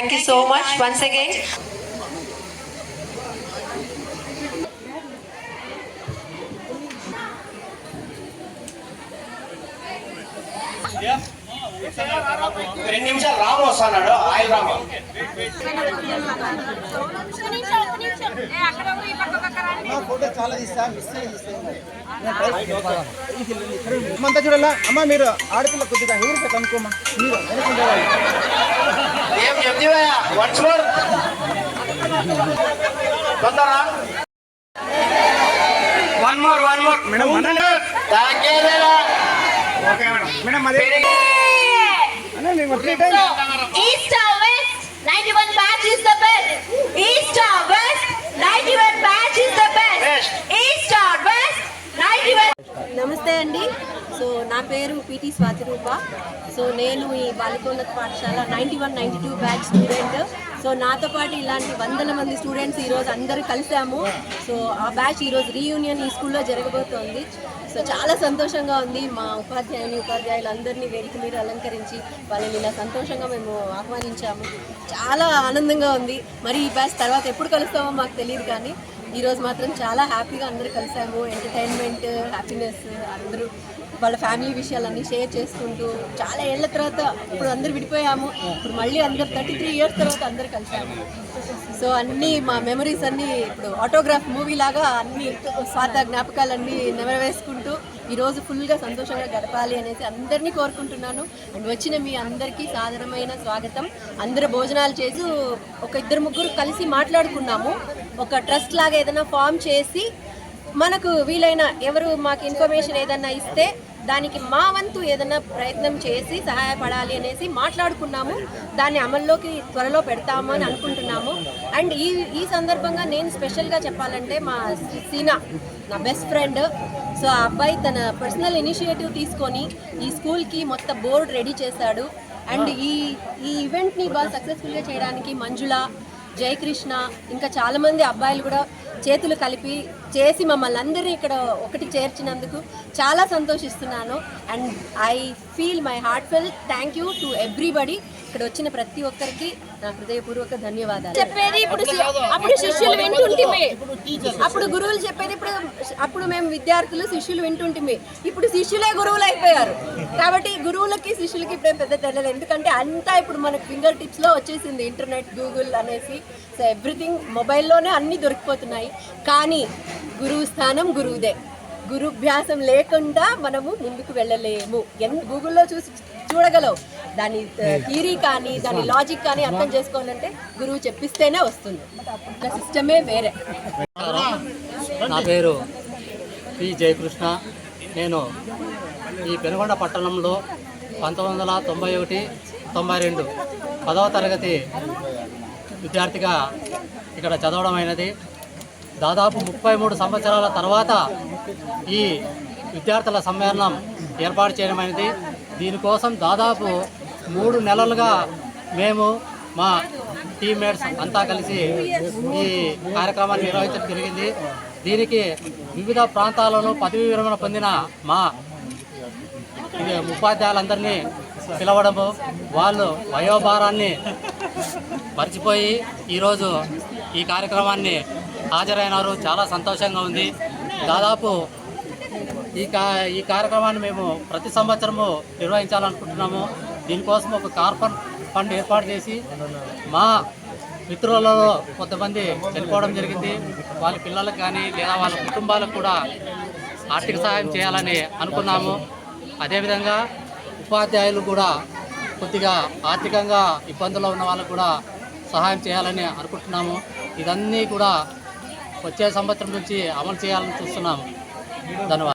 Thank you. Thank you so much once again. రెండు నిమిషాలు రాము వస్తున్నాడు ఆయిల్ రాము ఫోటో చాలా తీస్తా మిస్ అమ్మంతా చూడాలా అమ్మ మీరు ఆడపిల్ల కొద్దిగా కట్ అనుకోమా మీరు వన్స్ మోర్ తొందర one more one more madam తాకేదేలా madam అదే అన్న మేము three time East or West, 91 batch is the best. East or West, 91 batch is the best. Best. East or West, 91. నమస్తే అండి సో నా పేరు పిటి స్వాతిరూప సో నేను ఈ బాలికోన్నత పాఠశాల ninety one ninety two batch student. So నాతో పాటు ఇలాంటి వందల మంది స్టూడెంట్స్ ఈరోజు అందరూ కలిసాము. సో ఆ బ్యాచ్ ఈరోజు రీయూనియన్ ఈ స్కూల్లో జరగబోతోంది. సో చాలా సంతోషంగా ఉంది మా ఉపాధ్యాయుని ఉపాధ్యాయులందరినీ వేదిక మీరు అలంకరించి వాళ్ళని ఇలా సంతోషంగా మేము ఆహ్వానించాము. చాలా ఆనందంగా ఉంది. మరి ఈ బ్యాచ్ తర్వాత ఎప్పుడు కలుస్తామో మాకు తెలియదు కానీ ఈరోజు మాత్రం చాలా హ్యాపీగా అందరూ కలిసాము. ఎంటర్టైన్మెంట్ హ్యాపీనెస్ అందరూ వాళ్ళ ఫ్యామిలీ విషయాలన్నీ షేర్ చేసుకుంటూ చాలా ఏళ్ళ తర్వాత ఇప్పుడు అందరూ విడిపోయాము. ఇప్పుడు మళ్ళీ అందరు థర్టీ త్రీ ఇయర్స్ తర్వాత అందరు కలిసాము సో అన్నీ మా మెమరీస్ అన్నీ ఇప్పుడు ఆటోగ్రాఫ్ మూవీ లాగా అన్ని స్వాత జ్ఞాపకాలన్నీ నెమరవేసుకుంటూ ఈరోజు ఫుల్గా సంతోషంగా గడపాలి అనేసి అందరినీ కోరుకుంటున్నాను. అండ్ వచ్చిన మీ అందరికీ సాధారణమైన స్వాగతం. అందరూ భోజనాలు చేసి ఒక ఇద్దరు ముగ్గురు కలిసి మాట్లాడుకున్నాము. ఒక ట్రస్ట్ లాగా ఏదైనా ఫామ్ చేసి మనకు వీలైన ఎవరు మాకు ఇన్ఫర్మేషన్ ఏదన్నా ఇస్తే దానికి మా వంతు ఏదైనా ప్రయత్నం చేసి సహాయపడాలి అనేసి మాట్లాడుకున్నాము. దాన్ని అమల్లోకి త్వరలో పెడతాము అని అనుకుంటున్నాము. అండ్ ఈ ఈ సందర్భంగా నేను స్పెషల్గా చెప్పాలంటే మా సీనా నా బెస్ట్ ఫ్రెండ్. సో ఆ అబ్బాయి తన పర్సనల్ ఇనిషియేటివ్ తీసుకొని ఈ స్కూల్కి మొత్తం బోర్డు రెడీ చేశాడు. అండ్ ఈ ఈ ఈవెంట్ని బాగా సక్సెస్ఫుల్గా చేయడానికి మంజుల జయకృష్ణ ఇంకా చాలామంది అబ్బాయిలు కూడా చేతులు కలిపి చేసి మమ్మల్ని అందరినీ ఇక్కడ ఒకటి చేర్చినందుకు చాలా సంతోషిస్తున్నాను. And I feel my heart full thank you to everybody ఇక్కడ వచ్చిన ప్రతి ఒక్కరికి నా హృదయపూర్వక ధన్యవాదాలు. చెప్పేది ఇప్పుడు అప్పుడు శిష్యులు వింటుంటిమే. అప్పుడు గురువులు చెప్పేది ఇప్పుడు అప్పుడు మేము విద్యార్థులు శిష్యులు వింటుంటిమే. ఇప్పుడు శిష్యులే గురువులు అయిపోయారు. కాబట్టి గురువులకి శిష్యులకి ఇప్పుడేం పెద్ద తెలియదు ఎందుకంటే అంతా ఇప్పుడు మనకు ఫింగర్ టిప్స్లో వచ్చేసింది. ఇంటర్నెట్ గూగుల్ అనేసి సో ఎవ్రీథింగ్ మొబైల్లోనే అన్ని దొరికిపోతున్నాయి. కానీ గురువు స్థానం గురువుదే. గురుభ్యాసం లేకుండా మనము ముందుకు వెళ్ళలేము. ఎన్ గూగుల్లో చూసి చూడగలవు. దాని థీరీ కానీ దాని లాజిక్ కానీ అర్థం చేసుకోవాలంటే గురువు చెప్పిస్తేనే వస్తుంది. సిస్టమే వేరే. నా పేరు పి జయకృష్ణ. నేను ఈ పెనుగొండ పట్టణంలో పంతొమ్మిది వందల తొంభై ఒకటి తొంభై రెండు పదవ తరగతి విద్యార్థిగా ఇక్కడ చదవడం అయినది దాదాపు ముప్పై మూడు సంవత్సరాల తర్వాత ఈ విద్యార్థుల సమ్మేళనం ఏర్పాటు చేయడమైనది. దీనికోసం దాదాపు మూడు నెలలుగా మేము మా టీమ్మేట్స్ అంతా కలిసి ఈ కార్యక్రమాన్ని నిర్వహించడం జరిగింది. దీనికి వివిధ ప్రాంతాలను పదవీ విరమణ పొందిన మా ఉపాధ్యాయులందరినీ పిలవడము వాళ్ళు వయోభారాన్ని మర్చిపోయి ఈరోజు ఈ కార్యక్రమాన్ని హాజరైనారు. చాలా సంతోషంగా ఉంది. దాదాపు ఈ కా ఈ కార్యక్రమాన్ని మేము ప్రతి సంవత్సరము నిర్వహించాలనుకుంటున్నాము. దీనికోసం ఒక కార్పన్ ఫండ్ ఏర్పాటు చేసి మా మిత్రులలో కొంతమంది చనిపోవడం జరిగింది. వాళ్ళ పిల్లలకు కానీ లేదా వాళ్ళ కుటుంబాలకు కూడా ఆర్థిక సహాయం చేయాలని అనుకున్నాము. అదేవిధంగా ఉపాధ్యాయులు కూడా కొద్దిగా ఆర్థికంగా ఇబ్బందుల్లో ఉన్న వాళ్ళకు కూడా సహాయం చేయాలని అనుకుంటున్నాము. ఇదన్నీ కూడా వచ్చే సంవత్సరం నుంచి అమలు చేయాలని చూస్తున్నాము. ధన్యవాదాలు.